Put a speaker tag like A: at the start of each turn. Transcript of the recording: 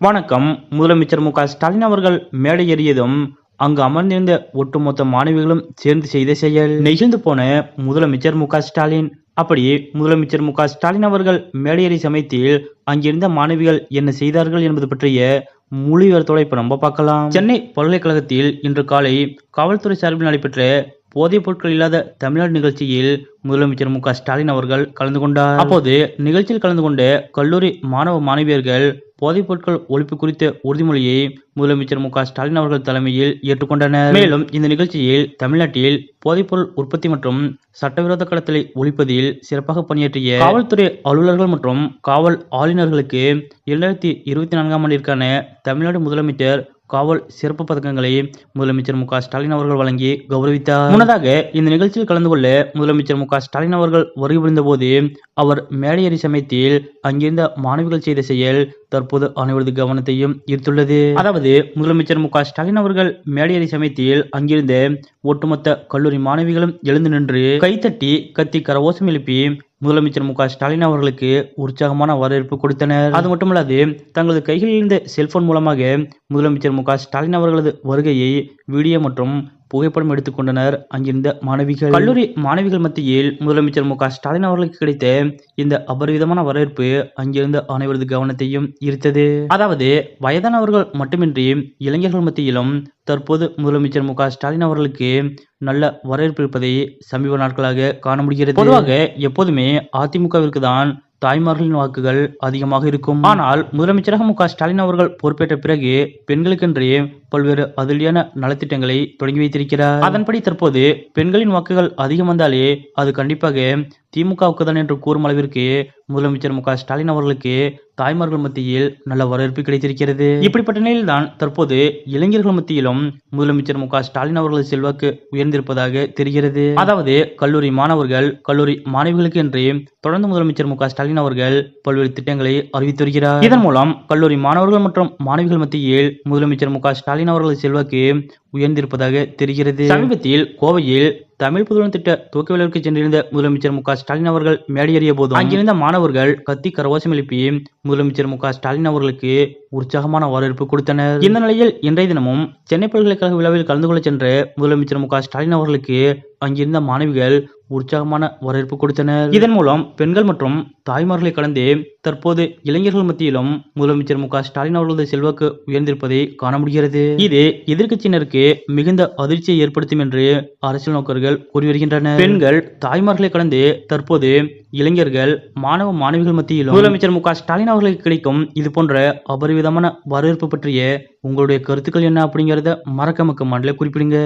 A: வணக்கம். முதலமைச்சர் மு க ஸ்டாலின் அவர்கள் மேடை ஏறியதும் அங்கு அமர்ந்திருந்த ஒட்டுமொத்த மாணவிகளும் சேர்ந்து செய்த செயல். நெகிழ்ந்து போன முதலமைச்சர் மு ஸ்டாலின். அப்படி முதலமைச்சர் மு ஸ்டாலின் அவர்கள் மேடையேறி சமயத்தில் அங்கிருந்த மாணவிகள் என்ன செய்தார்கள் என்பது பற்றிய முழு விவரத்தோட இப்ப நம்ம பார்க்கலாம். சென்னை பல்கலைக்கழகத்தில் இன்று காலை காவல்துறை சார்பில் நடைபெற்ற போதைப் பொருட்கள் இல்லாத தமிழ்நாடு நிகழ்ச்சியில் முதலமைச்சர் மு ஸ்டாலின் அவர்கள் கலந்து கொண்டார். அப்போது நிகழ்ச்சியில் கலந்து கொண்ட கல்லூரி மாணவ மாணவியர்கள் போதைப் பொருட்கள் ஒழிப்பு குறித்த உறுதிமொழியை முதலமைச்சர் மு ஸ்டாலின் அவர்கள் தலைமையில் ஏற்றுக்கொண்டனர். மேலும் இந்த நிகழ்ச்சியில் தமிழ்நாட்டில் போதைப்பொருள் உற்பத்தி மற்றும் சட்டவிரோத கடத்தலை ஒழிப்பதில் சிறப்பாக பணியாற்றிய காவல்துறை அலுவலர்கள் மற்றும் காவல் ஆளுநர்களுக்கு இரண்டாயிரத்தி இருபத்தி நான்காம் ஆண்டிற்கான தமிழ்நாடு முதலமைச்சர் காவல் சிறப்பு பதக்கங்களை முதலமைச்சர் மு ஸ்டாலின் அவர்கள் வழங்கி கௌரவித்தார். முன்னதாக இந்த நிகழ்ச்சியில் கலந்து கொள்ள முதலமைச்சர் மு ஸ்டாலின் அவர்கள் வருகை புரிந்த போது அவர் மேடையேறி சமயத்தில் அங்கிருந்த மாணவிகள் செய்த செயல் தற்போது அனைவரது கவனத்தையும் ஈர்த்துள்ளது. அதாவது முதலமைச்சர் மு ஸ்டாலின் அவர்கள் மேடையேறி சமயத்தில் அங்கிருந்த ஒட்டுமொத்த கல்லூரி மாணவிகளும் எழுந்து நின்று கைத்தட்டி கத்தி கரவோசம் எழுப்பி முதலமைச்சர் மு க ஸ்டாலின் அவர்களுக்கு உற்சாகமான வரவேற்பு கொடுத்தனர். அது மட்டுமல்லாது தங்களது கைகளில் இருந்த செல்போன் மூலமாக முதலமைச்சர் மு க ஸ்டாலின் அவர்களது வருகையை வீடியோ மற்றும் புகைப்படம் எடுத்துக்கொண்டனர். அங்கிருந்த மாணவிகள் கல்லூரி மாணவிகள் மத்தியில் முதலமைச்சர் மு க. ஸ்டாலின் அவர்களுக்கு கிடைத்த இந்த அபரிவிதமான வரவேற்பு அங்கிருந்த அனைவரது கவனத்தையும் ஈர்த்தது. அதாவது வயதானவர்கள் மட்டுமின்றி இளைஞர்கள் மத்தியிலும் தற்போது முதலமைச்சர் மு க. ஸ்டாலின் அவர்களுக்கு நல்ல வரவேற்பு இருப்பதை சமீப நாட்களாக காண முடிகிறது. பொதுவாக எப்போதுமே அதிமுகவிற்கு தான் தாய்மார்களின் வாக்குகள் அதிகமாக இருக்கும். ஆனால் முதலமைச்சராக மு க. ஸ்டாலின் அவர்கள் பொறுப்பேற்ற பிறகு பெண்களுக்கென்றே பல்வேறு அதிரடியான நலத்திட்டங்களை தொடங்கி வைத்திருக்கிறார். அதன்படி தற்போது பெண்களின் வாக்குகள் அதிகம் வந்தாலே அது கண்டிப்பாக திமுகவுக்கு தான் என்று கூறும் அளவிற்கு முதலமைச்சர் மு ஸ்டாலின் அவர்களுக்கு தாய்மார்கள் மத்தியில் நல்ல வரவேற்பு கிடைத்திருக்கிறது. இப்படிப்பட்ட நிலையில் தான் தற்போது இளைஞர்கள் மத்தியிலும் முதலமைச்சர் மு ஸ்டாலின் அவர்களது செல்வாக்கு உயர்ந்திருப்பதாக தெரிகிறது. அதாவது கல்லூரி மாணவர்கள் கல்லூரி மாணவிகளுக்கு என்று தொடர்ந்து முதலமைச்சர் மு ஸ்டாலின் அவர்கள் பல்வேறு திட்டங்களை அறிவித்து வருகிறார். இதன் மூலம் கல்லூரி மாணவர்கள் மற்றும் மாணவிகள் மத்தியில் முதலமைச்சர் மு ஸ்டாலின் ஸ்டாலின் அவர்களது செல்வாக்கு உயர்ந்திருப்பதாக தெரிகிறது. சமீபத்தில் கோவையில் தமிழ் புதுவன் திட்ட துவக்க விழாவிற்கு சென்றிருந்த முதலமைச்சர் மு ஸ்டாலின் அவர்கள் மேடையேறிய போதும் அங்கிருந்த மாணவர்கள் கத்தி கரவாசம் எழுப்பி முதலமைச்சர் மு ஸ்டாலின் அவர்களுக்கு உற்சாகமான வரவேற்பு கொடுத்தனர். இந்த நிலையில் இன்றைய தினமும் சென்னை பல்கலைக்கழக விழாவில் கலந்து கொள்ள சென்ற முதலமைச்சர் மு ஸ்டாலின் அவர்களுக்கு அங்கிருந்த மாணவிகள் உற்சாகமான வரவேற்பு கொடுத்தனர். இதன் மூலம் பெண்கள் மற்றும் தாய்மார்களை கலந்து தற்போது இளைஞர்கள் மத்தியிலும் முதலமைச்சர் மு ஸ்டாலின் அவர்களது செல்வாக்கு உயர்ந்திருப்பதை காண முடிகிறது. இது எதிர்க்கட்சியினருக்கு மிகுந்த அதிர்ச்சியை ஏற்படுத்தும் என்று அரசியல் நோக்கர்கள் கூறி வருகின்றனர். பெண்கள் தாய்மார்களை கலந்து தற்போது இளைஞர்கள் மாணவ மாணவிகள் மத்தியிலும் முதலமைச்சர் மு ஸ்டாலின் அவர்களுக்கு கிடைக்கும் இது போன்ற அபரிவிதமான வரவேற்பு பற்றிய உங்களுடைய கருத்துக்கள் என்ன அப்படிங்கறத மக்க மண்டல குறிப்பிடுங்க.